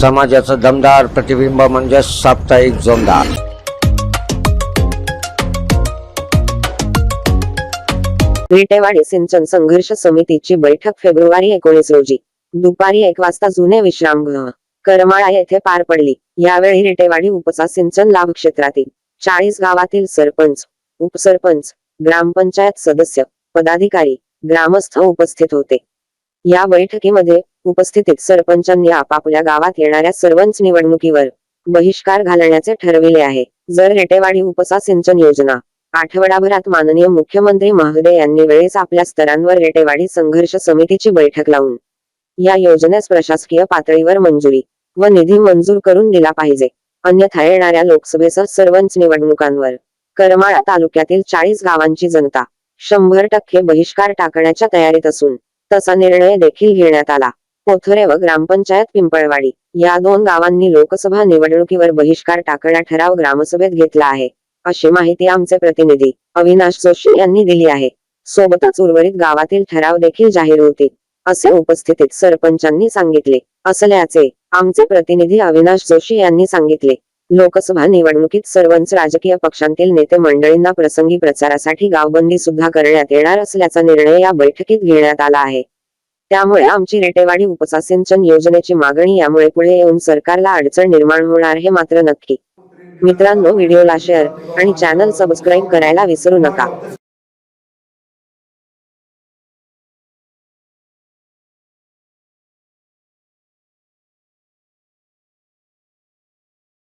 समाजाचं दमदार प्रतिबिंब म्हणजे साप्ताहिक जोमदार. विटेवाडी सिंचन संघर्ष समितीची बैठक फेब्रुवारी एकोणीस रोजी. दुपारी एक वाजता जुने विश्रामगृह करमाळा येथे पार पडली. यावेळी रिटेवाडी उपसा सिंचन लाभ क्षेत्रातील चाळीस गावातील सरपंच उपसरपंच ग्रामपंचायत सदस्य पदाधिकारी ग्रामस्थ उपस्थित होते. या बैठकीमध्ये उपस्थितीत सरपंचांनी आपापल्या गावात येणाऱ्या सर्वच निवडणुकीवर बहिष्कार घालण्याचे ठरविले आहे. जर रेटेवाडी उपसा सिंचन योजना आठवडाभरात माननीय मुख्यमंत्री महोदय यांनी वेळेस आपल्या स्तरांवर रेटेवाडी संघर्ष समितीची बैठक लावून या योजनेस प्रशासकीय पातळीवर मंजुरी व निधी मंजूर करून दिला पाहिजे. अन्यथा येणाऱ्या लोकसभेसह सर्वच निवडणुकांवर करमाळा तालुक्यातील चाळीस गावांची जनता शंभर टक्के बहिष्कार टाकण्याच्या तयारीत असून तसा निर्णय देखील घेण्यात आला. पोथरे व ग्रामपंचायत पिंपळवाडी या दोन गावांनी लोकसभा निवडणुकीवर बहिष्कार टाकण्या ठराव ग्रामसभेत घेतला आहे अशी माहिती आमचे प्रतिनिधी अविनाश जोशी यांनी दिली आहे. सोबतच उर्वरित गावातील ठराव देखील जाहीर होतील असे उपस्थितीत सरपंचांनी सांगितले. असल्याचे आमचे प्रतिनिधी अविनाश जोशी यांनी सांगितले. लोकसभा निवडणुकीत सर्वच राजकीय पक्षांतील नेते मंडळींना प्रसंगी प्रचारासाठी गावबंदी सुद्धा करण्यात येणार असल्याचा निर्णय या बैठकीत घेण्यात आला आहे. त्यामुळे आमची रेटेवाडी उपसा सिंचन योजनेची मागणी यामुळे पुढे येऊन सरकारला अडचण निर्माण होणार हे मात्र नक्की. मित्रांनो व्हिडिओला शेअर आणि चॅनल सबस्क्राईब करायला विसरू नका.